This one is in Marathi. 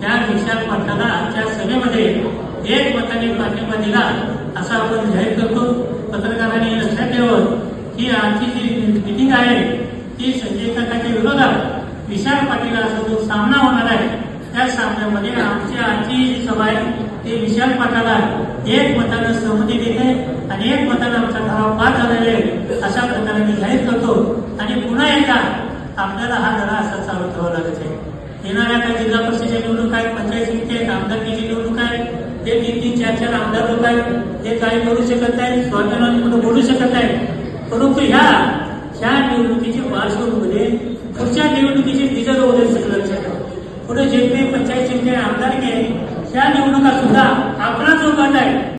त्या विशाल पाटलाला आजच्या सभेमध्ये एक मताने पाठिंबा दिला असा आपण जाहीर करतो. पत्रकारांनी लक्षात ठेवत ही आजची जी मिटिंग आहे ती संजय काकाच्या विरोधात विशाल पाटील असा जो सामना होणार आहे त्या सामन्यामध्ये आमची आजची जी सभा आहे ते विशाल पाटाला एक मतानं सहमती देते आणि एक मतानं आमचा ठराव पास झालेला आहे अशा प्रकारे मी जाहीर करतो. आणि पुन्हा एकदा आपल्याला हा लढा असा चालू ठेवावा लागत आहे. येणाऱ्या काही जिल्हा परिषदेच्या निवडणूक आहेत पंचायत समिती आहेत आमदारकीची निवडणूक आहे ते तीन तीन चार चार आमदार लोक आहेत ते काही करू शकत नाही स्वाभिमानी कुठं बोलू शकत नाही परंतु ह्या ह्या निवडणुकीच्या पार्श्वभूमीमध्ये पुढच्या निवडणुकीचे बिजर वगैरे सगळं लक्षात ठेवा. पुढे जे काही पंचायत समिती आहे, आमदारकी आहे त्या निवडणुका सुद्धा आपला जो गट आहे